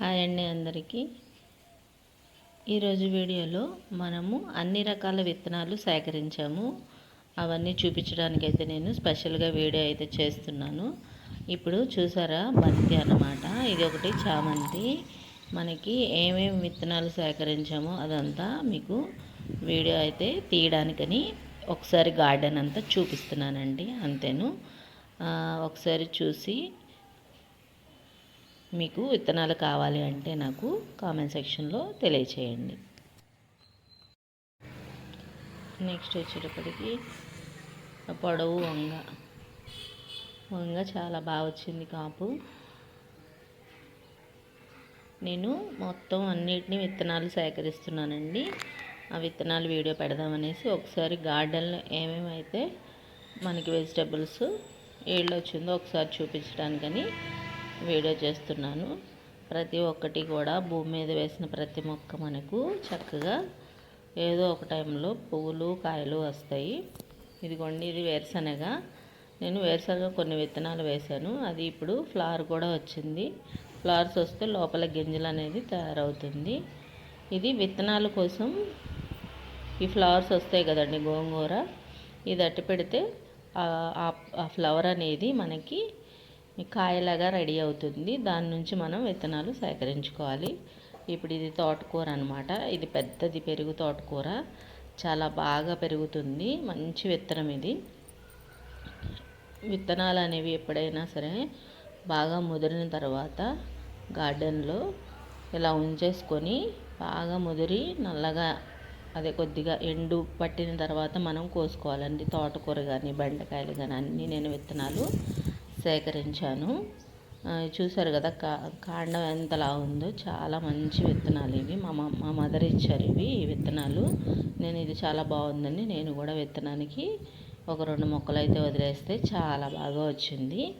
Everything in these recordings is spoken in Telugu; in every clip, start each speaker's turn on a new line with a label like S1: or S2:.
S1: హాయ్ అండి అందరికీ. ఈరోజు వీడియోలో మనము అన్ని రకాల విత్తనాలు సేకరించాము. అవన్నీ చూపించడానికి అయితే నేను స్పెషల్గా వీడియో అయితే చేస్తున్నాను. ఇప్పుడు చూసారా బంతి అన్నమాట. ఇది ఒకటి చామంతి. మనకి ఏమేమి విత్తనాలు సేకరించామో అదంతా మీకు వీడియో అయితే తీయడానికని ఒకసారి గార్డెన్ అంతా చూపిస్తున్నానండి అంతేను. ఒకసారి చూసి మీకు విత్తనాలు కావాలి అంటే నాకు కామెంట్ సెక్షన్లో తెలియచేయండి. నెక్స్ట్ వచ్చేటప్పటికి పొడవు వంగ. వంగ చాలా బాగా వచ్చింది కాపు. నేను మొత్తం అన్నిటినీ విత్తనాలు సేకరిస్తున్నానండి. ఆ విత్తనాలు వీడియో పెడదామనేసి ఒకసారి గార్డెన్లో ఏమేమి అయితే మనకి వెజిటబుల్స్ ఏళ్ళు వచ్చిందో ఒకసారి చూపించడానికని వీడియో చేస్తున్నాను. ప్రతి ఒక్కటి కూడా భూమి మీద వేసిన ప్రతి మొక్క మనకు చక్కగా ఏదో ఒక టైంలో పువ్వులు కాయలు వస్తాయి. ఇదిగోండి ఇది వేరుశనగ. నేను వేరుశనగ కొన్ని విత్తనాలు వేశాను. అది ఇప్పుడు ఫ్లవర్ కూడా వచ్చింది. ఫ్లవర్స్ వస్తే లోపల గింజలు అనేది తయారవుతుంది. ఇది విత్తనాల కోసం ఈ ఫ్లవర్స్ వస్తాయి కదండి గోంగూర. ఇది అట్టి పెడితే ఆ- ఆ- ఆ ఫ్లవర్ అనేది మనకి కాయలాగా రెడీ అవుతుంది. దాని నుంచి మనం విత్తనాలు సేకరించుకోవాలి. ఇప్పుడు ఇది తోటకూర అనమాట ఇది పెద్దది పెరుగు తోటకూర. చాలా బాగా పెరుగుతుంది. మంచి విత్తనం ఇది. విత్తనాలు అనేవి ఎప్పుడైనా సరే బాగా ముదిరిన తర్వాత గార్డెన్లో ఇలా ఉంచేసుకొని బాగా ముదిరి నల్లగా అదే కొద్దిగా ఎండు పట్టిన తర్వాత మనం కోసుకోవాలండి. తోటకూర కానీ బెండకాయలు కానీ అన్నీ నేను విత్తనాలు సేకరించాను. చూశారు చూసారు కదా కా కాండం ఎంతలా ఉందో చాలా మంచి విత్తనాలు ఇవి. మా మ- మా మదర్ ఇచ్చారు ఇవి ఈ విత్తనాలు. నేను ఇది చాలా బాగుందని నేను కూడా విత్తనానికి ఒక రెండు మొక్కలు అయితే వదిలేస్తే చాలా బాగా వచ్చింది.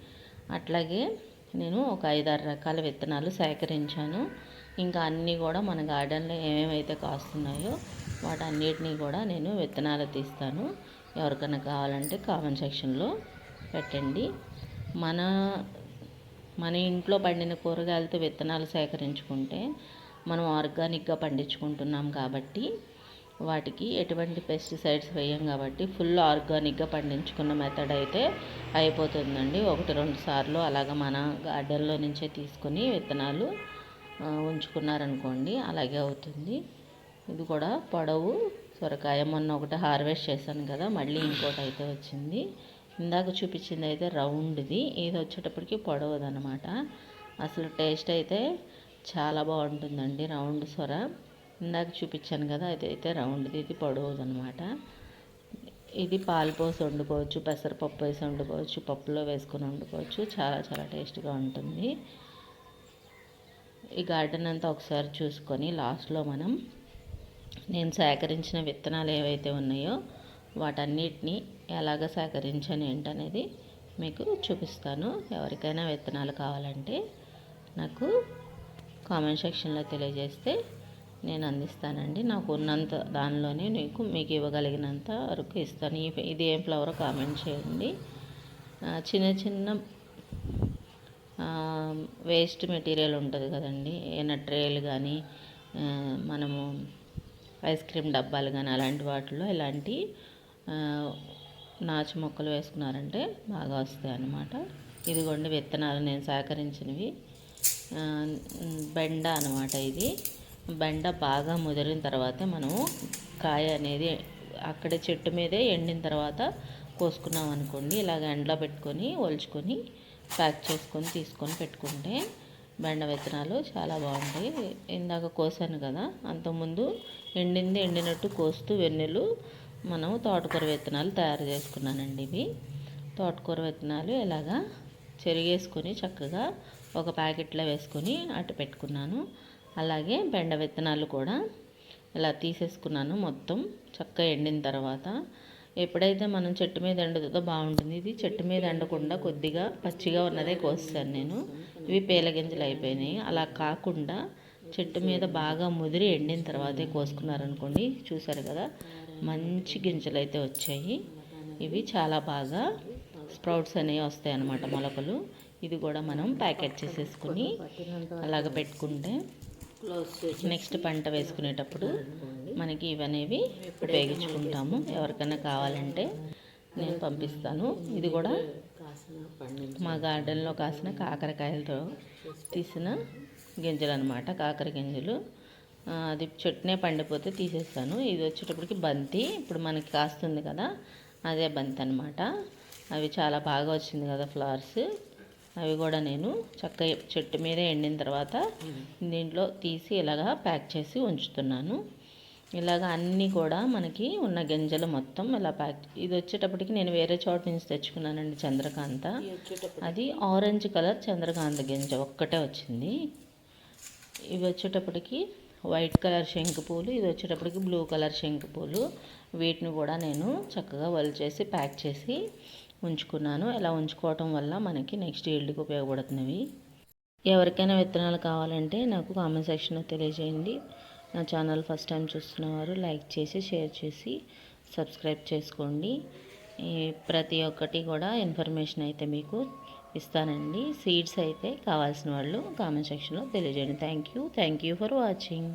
S1: అట్లాగే నేను ఒక ఐదారు రకాల విత్తనాలు సేకరించాను. ఇంకా అన్నీ కూడా మన గార్డెన్లో ఏమేమైతే కాస్తున్నాయో వాటన్నిటినీ కూడా నేను విత్తనాలు తీస్తాను. ఎవరికైనా కావాలంటే కామెంట్ సెక్షన్లో పెట్టండి. మన మన ఇంట్లో పండిన కూరగాయలతో విత్తనాలు సేకరించుకుంటే మనం ఆర్గానిక్గా పండించుకుంటున్నాం కాబట్టి వాటికి ఎటువంటి పెస్టిసైడ్స్ వేయం కాబట్టి ఫుల్ ఆర్గానిక్గా పండించుకున్న మెథడ్ అయితే అయిపోతుందండి. ఒకటి రెండు సార్లు అలాగ మన గార్డెన్లో నుంచే తీసుకొని విత్తనాలు ఉంచుకున్నారనుకోండి అలాగే అవుతుంది. ఇది కూడా పొడవు సొరకాయ మొన్న ఒకటి హార్వెస్ట్ చేశాను కదా మళ్ళీ ఇంకోటి అయితే వచ్చింది. ఇందాక చూపించింది అయితే రౌండ్ది ఇది వచ్చేటప్పటికి పొడవదనమాట అసలు టేస్ట్ అయితే చాలా బాగుంటుందండి రౌండ్ సొర. ఇందాక చూపించాను కదా అది అయితే రౌండ్ది ఇది పొడవదనమాట ఇది పాలు పోసి వండుకోవచ్చు పెసరపప్పు వేసి వండుకోవచ్చు పప్పులో వేసుకొని వండుకోవచ్చు చాలా చాలా టేస్ట్గా ఉంటుంది. ఈ గార్డెన్ అంతా ఒకసారి చూసుకొని లాస్ట్లో మనం నేను సేకరించిన విత్తనాలు ఏవైతే ఉన్నాయో వాటన్నిటిని ఎలాగ సేకరించాను ఏంటనేది మీకు చూపిస్తాను. ఎవరికైనా విత్తనాలు కావాలంటే నాకు కామెంట్ సెక్షన్లో తెలియజేస్తే నేను అందిస్తానండి. నాకు ఉన్నంత దానిలోనే నీకు మీకు ఇవ్వగలిగినంత వరకు ఇస్తాను. ఇది ఏం ఫ్లవర్ కామెంట్ చేయండి. చిన్న చిన్న వేస్ట్ మెటీరియల్ ఉంటుంది కదండి. ఏమైనా ట్రేలు కానీ మనము ఐస్ క్రీమ్ డబ్బాలు కానీ అలాంటి వాటిలో ఇలాంటి నాచు మొక్కలు వేసుకున్నారంటే బాగా వస్తాయి అన్నమాట. ఇదిగోండి విత్తనాలు నేను సేకరించినవి. బెండ అనమాట ఇది. బెండ బాగా ముదిరిన తర్వాత మనము కాయ అనేది అక్కడే చెట్టు మీదే ఎండిన తర్వాత కోసుకున్నాం అనుకోండి ఇలాగ ఎండలో పెట్టుకొని ఒలుచుకొని ప్యాక్ చేసుకొని తీసుకొని పెట్టుకుంటే బెండ విత్తనాలు చాలా బాగుంటాయి. ఇందాక కోసాను కదా అంతకుముందు ఎండింది ఎండినట్టు కోస్తూ వెన్నెలు మనం తోటకూర విత్తనాలు తయారు చేసుకున్నానండి ఇవి. తోటకూర విత్తనాలు ఇలాగా చెరిగేసుకొని చక్కగా ఒక ప్యాకెట్లో వేసుకొని అటు పెట్టుకున్నాను. అలాగే బెండ విత్తనాలు కూడా ఇలా తీసేసుకున్నాను మొత్తం చక్కగా ఎండిన తర్వాత. ఎప్పుడైతే మనం చెట్టు మీద ఎండుతుందో బాగుంటుంది. ఇది చెట్టు మీద ఎండకుండా కొద్దిగా పచ్చిగా ఉన్నదే కోస్తాను నేను. ఇవి పేలగింజలు అయిపోయినాయి. అలా కాకుండా చెట్టు మీద బాగా ముదిరి ఎండిన తర్వాతే కోసుకున్నారనుకోండి చూసారు కదా? మంచి గింజలు అయితే వచ్చాయి. ఇవి చాలా బాగా స్ప్రౌట్స్ అనేవి వస్తాయి అన్నమాట మొలకలు. ఇది కూడా మనం ప్యాకెట్ చేసేసుకుని అలాగ పెట్టుకుంటే నెక్స్ట్ పంట వేసుకునేటప్పుడు మనకి ఇవనేవి ఉపయోగించుకుంటాము. ఎవరికైనా కావాలంటే నేను పంపిస్తాను. ఇది కూడా మా గార్డెన్లో కాసిన కాకరకాయలతో తీసిన గింజలు అనమాట కాకర గింజలు. అది చెట్టునే పండిపోతే తీసేస్తాను. ఇది వచ్చేటప్పటికి బంతి. ఇప్పుడు మనకి కాస్తుంది కదా అదే బంతి అనమాట అవి చాలా బాగా వచ్చింది కదా ఫ్లవర్స్. అవి కూడా నేను చక్కగా చెట్టు మీద ఎండిన తర్వాత దీంట్లో తీసి ఇలాగా ప్యాక్ చేసి ఉంచుతున్నాను. ఇలాగ అన్నీ కూడా మనకి ఉన్న గింజలు మొత్తం ఇలా ప్యాక్ ఇది వచ్చేటప్పటికి నేను వేరే చోట నుంచి తెచ్చుకున్నానండి చంద్రకాంత. అది ఆరెంజ్ కలర్ చంద్రకాంత గింజ ఒక్కటే వచ్చింది. ఇవి వచ్చేటప్పటికి వైట్ కలర్ శంకు పూలు ఇది వచ్చేటప్పటికి బ్లూ కలర్ శంకు పూలు. వీటిని కూడా నేను చక్కగా వలిచేసి ప్యాక్ చేసి ఉంచుకున్నాను. ఇలా ఉంచుకోవటం వల్ల మనకి నెక్స్ట్ ఈల్డ్కి ఉపయోగపడుతున్నవి. ఎవరికైనా విత్తనాలు కావాలంటే నాకు కామెంట్ సెక్షన్లో తెలియజేయండి. నా ఛానల్ ఫస్ట్ టైం చూస్తున్నవారు లైక్ చేసి షేర్ చేసి సబ్స్క్రైబ్ చేసుకోండి. ప్రతి ఒక్కటి కూడా ఇన్ఫర్మేషన్ అయితే మీకు ఇస్తానండి సీడ్స్ అయితే కావాల్సిన వాళ్ళు కామెంట్ సెక్షన్లో తెలియజేయండి. Thank you thank you for watching